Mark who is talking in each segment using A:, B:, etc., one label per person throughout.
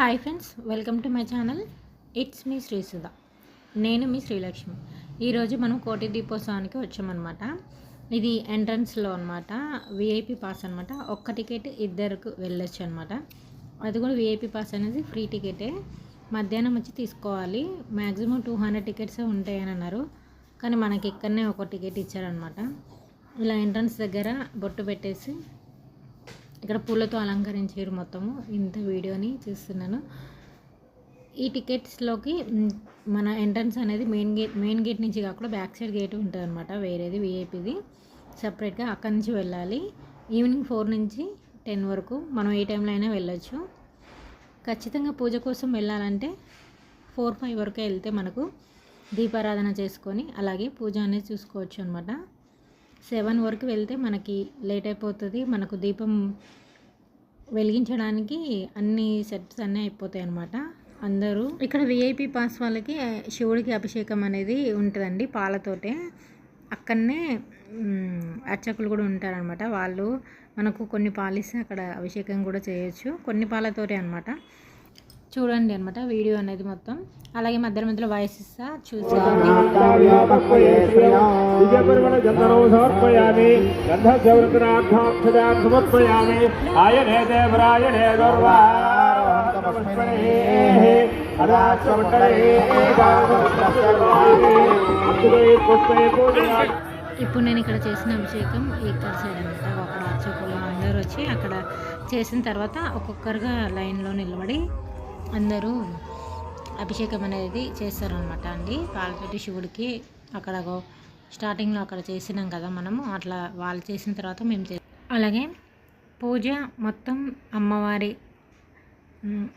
A: Hi friends welcome to my channel it's me Srisudha నేను మీ శ్రీలక్ష్మి. ఈరోజు మనం కోటి దీపోత్సవానికి వచ్చామన్నమాట. ఇది ఎంట్రన్స్లో అనమాట విఐపి పాస్ అనమాట ఒక్క టికెట్ ఇద్దరికి వెళ్ళొచ్చు అనమాట అది కూడా విఐపి పాస్ అనేది ఫ్రీ టికెటే మధ్యాహ్నం వచ్చి తీసుకోవాలి. మ్యాక్సిమం టూ హండ్రెడ్ టికెట్స్ ఉంటాయని అన్నారు. కానీ మనకి ఇక్కడనే ఒక టికెట్ ఇచ్చారనమాట ఇలా ఎంట్రన్స్ దగ్గర బొట్టు పెట్టేసి ఇక్కడ పూలతో అలంకరించారు మొత్తము. ఇంత వీడియోని చూస్తున్నాను. ఈ టికెట్స్లోకి మన ఎంట్రన్స్ అనేది మెయిన్ గేట్ మెయిన్ గేట్ నుంచి కాకుండా బ్యాక్ సైడ్ గేట్ ఉంటుంది అనమాట వేరేది విఐపిది. సపరేట్గా అక్కడి నుంచి వెళ్ళాలి. ఈవినింగ్ ఫోర్ నుంచి టెన్ వరకు మనం ఏ టైంలో అయినా వెళ్ళొచ్చు. ఖచ్చితంగా పూజ కోసం వెళ్ళాలంటే ఫోర్ ఫైవ్ వరకు వెళ్తే మనకు దీపారాధన చేసుకొని అలాగే పూజ అనేది చూసుకోవచ్చు అనమాట సెవెన్ వరకు వెళ్తే మనకి లేట్ అయిపోతుంది. మనకు దీపం వెలిగించడానికి అన్ని సెట్స్ అన్నీ అయిపోతాయి అనమాట అందరూ ఇక్కడ విఐపి పాస్ వాళ్ళకి శివుడికి అభిషేకం అనేది ఉంటుందండి పాలతోటే. అక్కడనే అర్చకులు కూడా ఉంటారనమాట వాళ్ళు మనకు కొన్ని పాలిస్తే అక్కడ అభిషేకం కూడా చేయొచ్చు. కొన్ని పాలతోటే అనమాట చూడండి అనమాట వీడియో అనేది మొత్తం. అలాగే మధ్య మధ్యలో వాయిస్ ఇస్తా
B: పూజయా
A: ఇప్పుడు నేను ఇక్కడ చేసిన అభిషేకం ఇక్కడ సైడ్ అనమాట అక్కడ అర్చకులు అందరూ వచ్చి అక్కడ చేసిన తర్వాత ఒక్కొక్కరుగా లైన్లో నిలబడి అందరూ అభిషేకం అనేది చేస్తారనమాట అండి. పాలతోటి శివుడికి అక్కడ గో- స్టార్టింగ్లో అక్కడ చేసినాం కదా మనము అట్లా వాళ్ళు చేసిన తర్వాత మేము చే అలాగే పూజ మొత్తం అమ్మవారి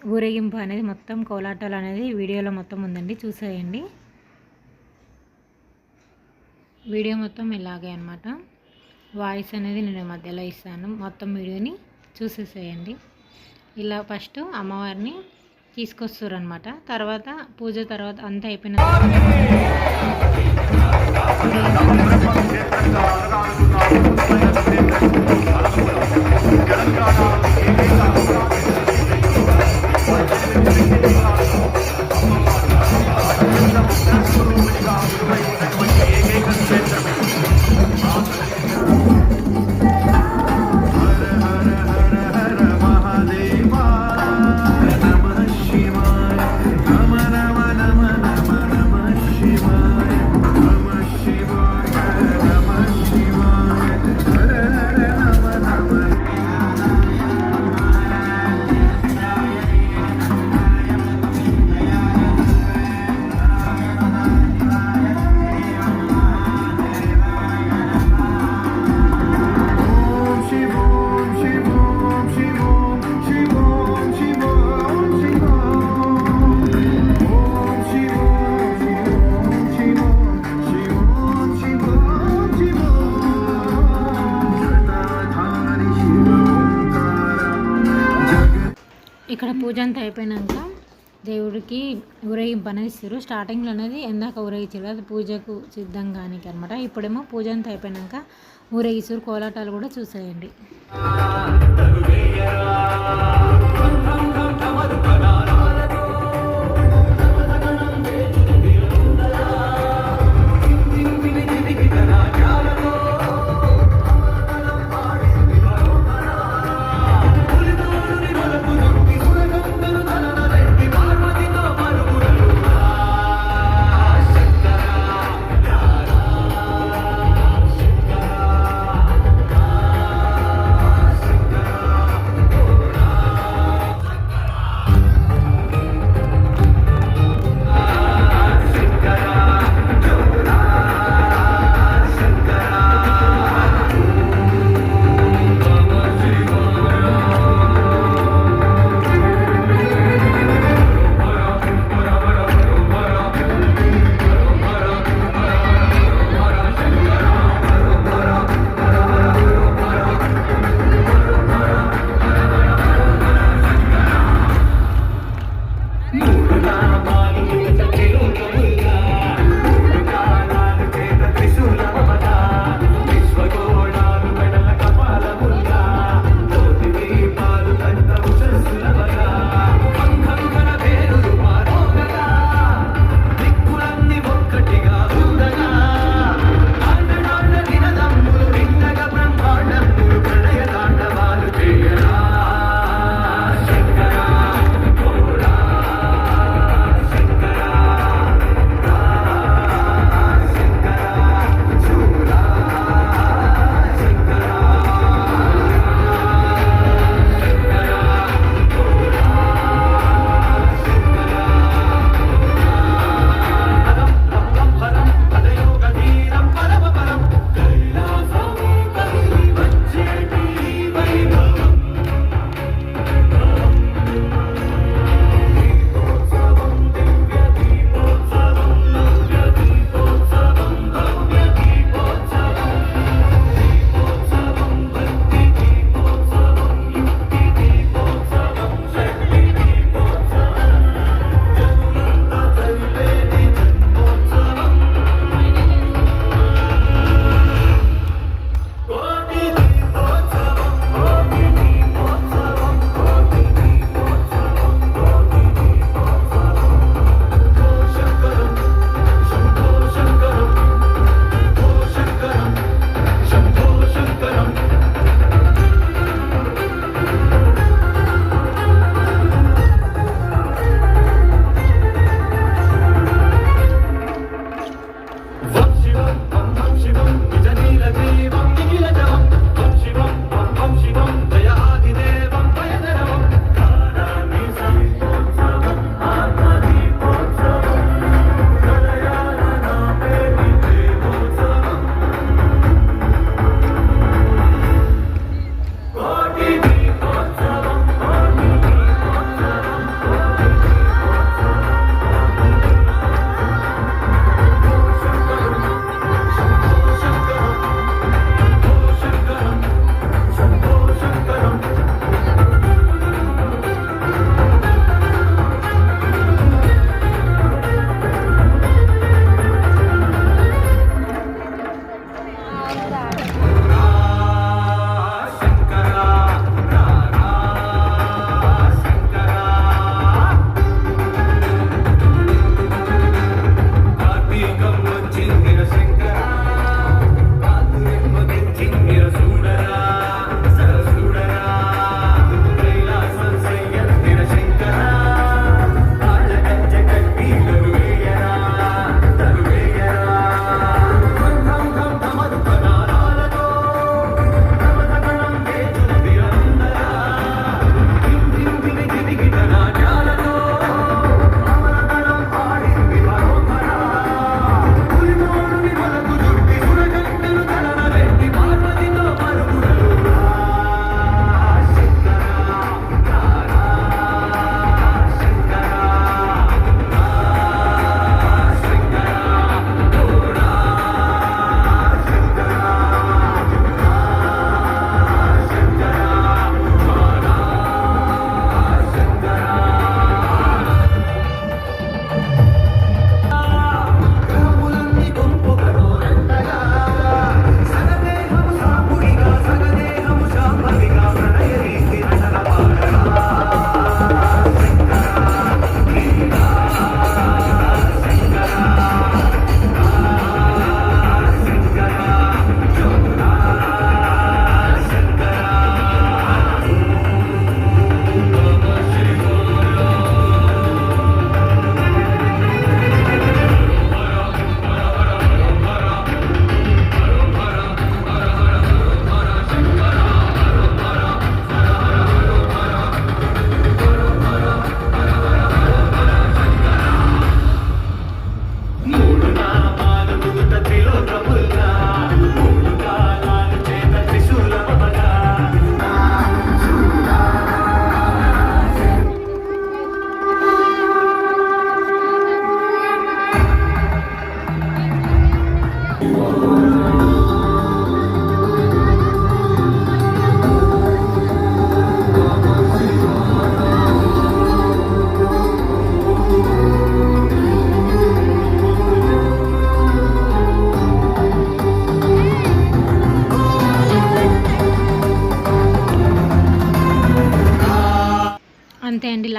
A: ఊరేగింపు అనేది మొత్తం కోలాటాలు అనేది వీడియోలో మొత్తం ఉందండి చూసేయండి. వీడియో మొత్తం ఇలాగే అనమాట వాయిస్ అనేది నేను మధ్యలో ఇస్తాను మొత్తం వీడియోని చూసేసేయండి. ఇలా ఫస్ట్ అమ్మవారిని తీసుకొస్తారు అనమాట తర్వాత పూజ తర్వాత అంతా అయిపోయిన తర్వాత ఇక్కడ పూజ అంతా అయిపోయినాక దేవుడికి ఊరేగింపు పనిస్తారు ఇస్తారు స్టార్టింగ్లో అనేది ఎందాక ఊరేగించారు అది పూజకు సిద్ధంగానికి అనమాట ఇప్పుడేమో పూజ అంతా అయిపోయినాక ఊరేగిస్తారు కోలాటాలు కూడా చూసేయండి.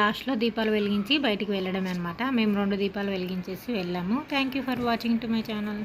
A: లాస్ట్లో దీపాలు వెలిగించి బయటికి వెళ్ళడమే అనమాట మేము రెండు దీపాలు వెలిగించేసి వెళ్ళాము. Thank you for watching to my channel